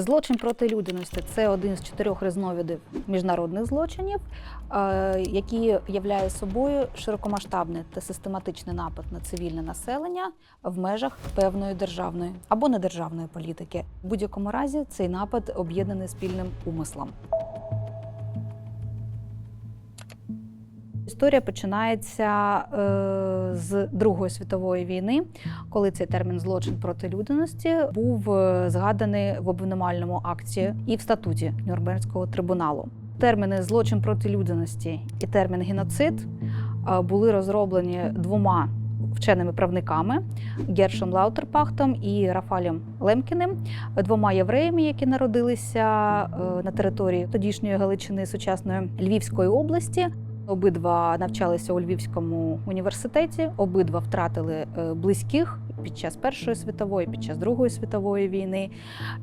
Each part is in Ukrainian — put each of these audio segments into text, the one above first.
Злочин проти людяності це один з чотирьох різновидів міжнародних злочинів, е, які являє собою широкомасштабний та систематичний напад на цивільне населення в межах певної державної або недержавної політики. У будь-якому разі цей напад об'єднаний спільним умислом. Історія починається е, з Другої світової війни, коли цей термін злочин проти людяності був е, згаданий в обвинувальному акті і в статуті Нюрнберзького трибуналу. Терміни злочин проти людяності і термін геноцид е, були розроблені двома вченими правниками Гершем Лаутерпахтом і Рафалем Лемкіним, двома євреями, які народилися е, на території тодішньої Галичини сучасної Львівської області. Обидва навчалися у Львівському університеті, обидва втратили е, близьких під час Першої світової, під час Другої світової війни.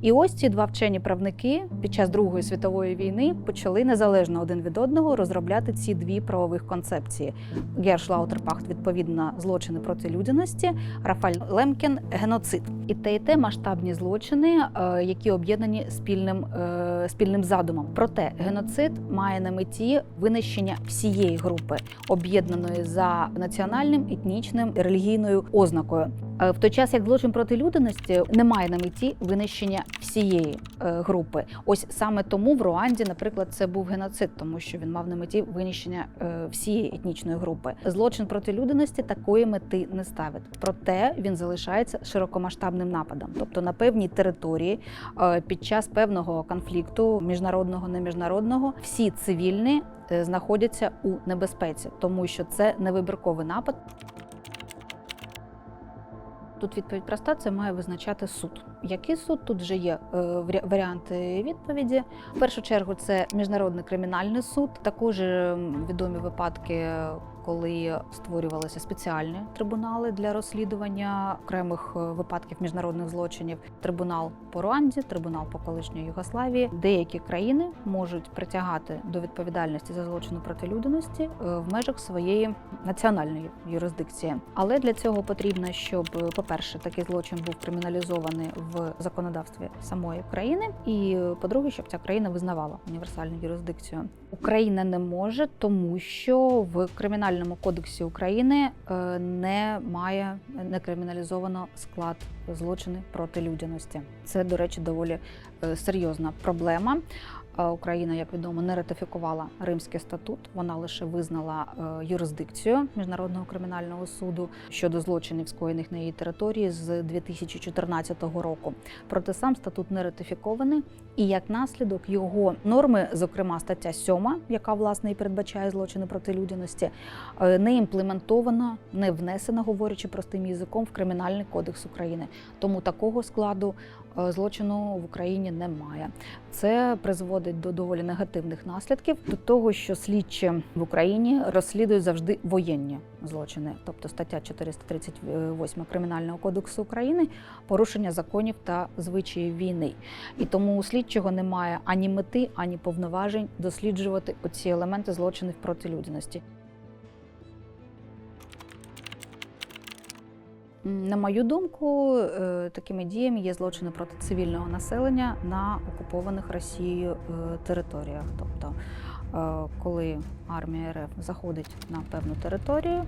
І ось ці два вчені правники під час Другої світової війни почали незалежно один від одного розробляти ці дві правових концепції. Герш Лаутерпахт, відповідно, злочини проти людяності, Рафаль Лемкін геноцид. І те, і те масштабні злочини, е, які об'єднані спільним, е, спільним задумом. Проте геноцид має на меті винищення всієї групи, об'єднаної за національним, етнічним релігійною ознакою. Е, В той час як злочин проти людяності не має на меті винищення всієї е, групи. Ось саме тому в Руанді, наприклад, це був геноцид, тому що він мав на меті винищення е, всієї етнічної групи. Злочин проти людяності такої мети не ставить. Проте він залишається широкомасштабним нападом, тобто на певній території під час певного конфлікту міжнародного неміжнародного всі цивільні знаходяться у небезпеці, тому що це невибірковий напад. Тут відповідь проста, це має визначати суд. Який суд тут вже є е, варіанти відповіді. В першу чергу це міжнародний кримінальний суд. Також відомі випадки, коли створювалися спеціальні трибунали для розслідування окремих е, випадків міжнародних злочинів. Трибунал по Руанді, трибунал по колишньої Югославії. Деякі країни можуть притягати до відповідальності за злочини проти людяності е, в межах своєї національної юрисдикції. Але для цього потрібно, щоб, е, по-перше, такий злочин був криміналізований в законодавстві самої країни, і по-друге, щоб ця країна визнавала універсальну юрисдикцію. Україна не може, тому що в кримінальному кодексі України е, не має не криміналізовано склад злочини проти людяності. Це, до речі, доволі е, серйозна проблема. Україна, як відомо, не ратифікувала Римський статут. Вона лише визнала е, юрисдикцію міжнародного кримінального суду щодо злочинів, скоєних на її території з 2014 року. Проте сам статут не ратифікований, і як наслідок його норми, зокрема стаття 7, яка власне і передбачає злочини проти людяності, е, не імплементована, не внесена, говорячи простим язиком, в кримінальний кодекс України. Тому такого складу злочину в Україні немає. Це призводить до доволі негативних наслідків, до того, що слідчі в Україні розслідують завжди воєнні злочини, тобто стаття 438 Кримінального кодексу України порушення законів та звичаїв війни. І тому у слідчого немає ані мети, ані повноважень досліджувати оці елементи злочинів проти людяності. На мою думку, е, такими діями є злочини проти цивільного населення на окупованих Росією е, територіях. Тобто, е, коли армія РФ заходить на певну територію,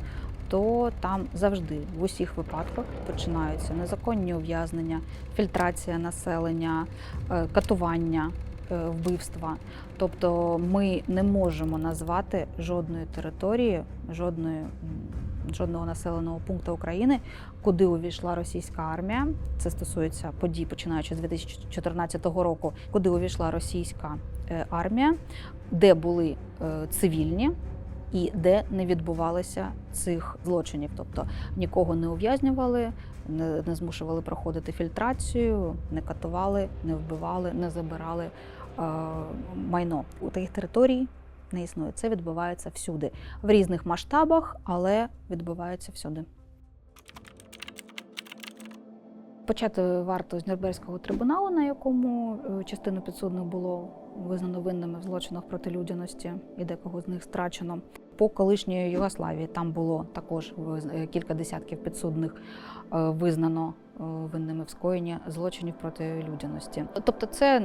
то там завжди в усіх випадках починаються незаконні ув'язнення, фільтрація населення, катування. Вбивства, тобто ми не можемо назвати жодної території, жодної жодного населеного пункту України, куди увійшла російська армія. Це стосується подій, починаючи з 2014 року, куди увійшла російська е, армія, де були е, цивільні. І де не відбувалися цих злочинів, тобто нікого не ув'язнювали, не, не змушували проходити фільтрацію, не катували, не вбивали, не забирали е, майно у таких територій не існує. Це відбувається всюди в різних масштабах, але відбувається всюди. Почати варто з Нюрнберзького трибуналу, на якому е, частину підсудних було визнано винними в злочинах проти людяності і декого з них страчено. По колишньої Югославії там було також е, кілька десятків підсудних е, визнано винними в скоєнні злочинів проти людяності. Тобто, це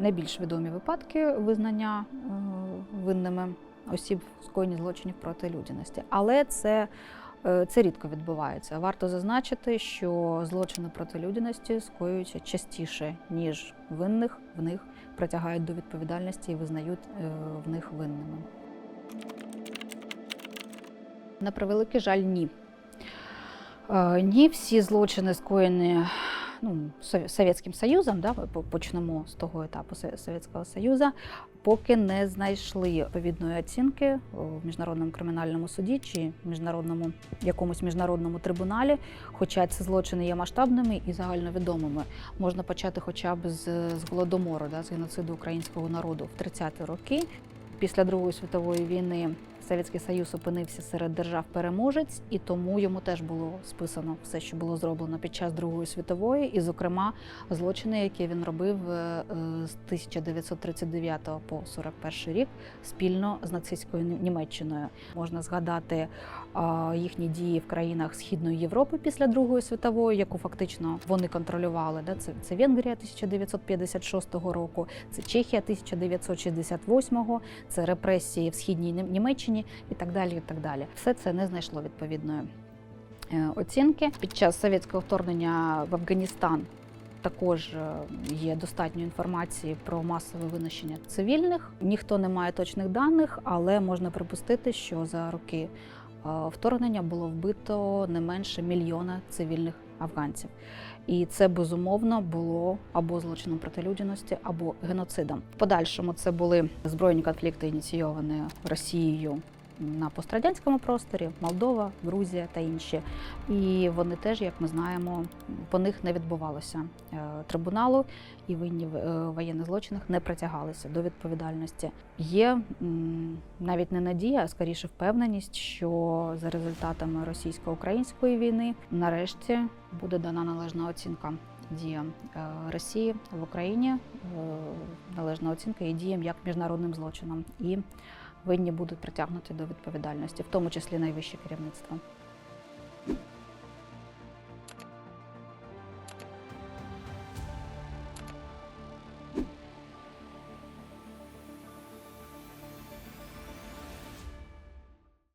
найбільш відомі випадки визнання винними осіб в скоєнні злочинів проти людяності. Але це, е, це рідко відбувається. Варто зазначити, що злочини проти людяності скоюються частіше, ніж винних в них притягають до відповідальності і визнають е, в них винними. На превеликий жаль, ні. Е, Ні, всі злочини скоєні ну, Сов- Совєтським Союзом, да, по- почнемо з того етапу Совєтського Союзу, поки не знайшли відповідної оцінки в міжнародному кримінальному суді чи міжнародному якомусь міжнародному трибуналі. Хоча ці злочини є масштабними і загальновідомими. Можна почати хоча б з, з голодомору, да, з геноциду українського народу в 30-ті роки. Після Другої світової війни Совєтський Союз опинився серед держав-переможець, і тому йому теж було списано все, що було зроблено під час Другої світової, і, зокрема, злочини, які він робив е, е, з 1939 по 41 рік спільно з нацистською Німеччиною. Можна згадати їхні дії в країнах Східної Європи після Другої світової, яку фактично вони контролювали. Це, це Венгрія 1956 року, це Чехія 1968, це репресії в східній Нім- І так далі. І так далі. Все це не знайшло відповідної е, оцінки. Під час совєтського вторгнення в Афганістан також е, є достатньо інформації про масове винищення цивільних. Ніхто не має точних даних, але можна припустити, що за роки е, вторгнення було вбито не менше мільйона цивільних афганців. І це безумовно було або злочином проти людяності, або геноцидом. В подальшому це були збройні конфлікти, ініційовані Росією на пострадянському просторі, Молдова, Грузія та інші. І вони теж, як ми знаємо, по них не відбувалося е, трибуналу, і винні в е, воєнних злочинах не притягалися до відповідальності. Є навіть не надія, а скоріше впевненість, що за результатами російсько-української війни нарешті буде дана належна оцінка діям е, Росії в Україні, належна оцінка і діям як міжнародним злочинам. І винні будуть притягнуті до відповідальності, в тому числі найвище керівництво.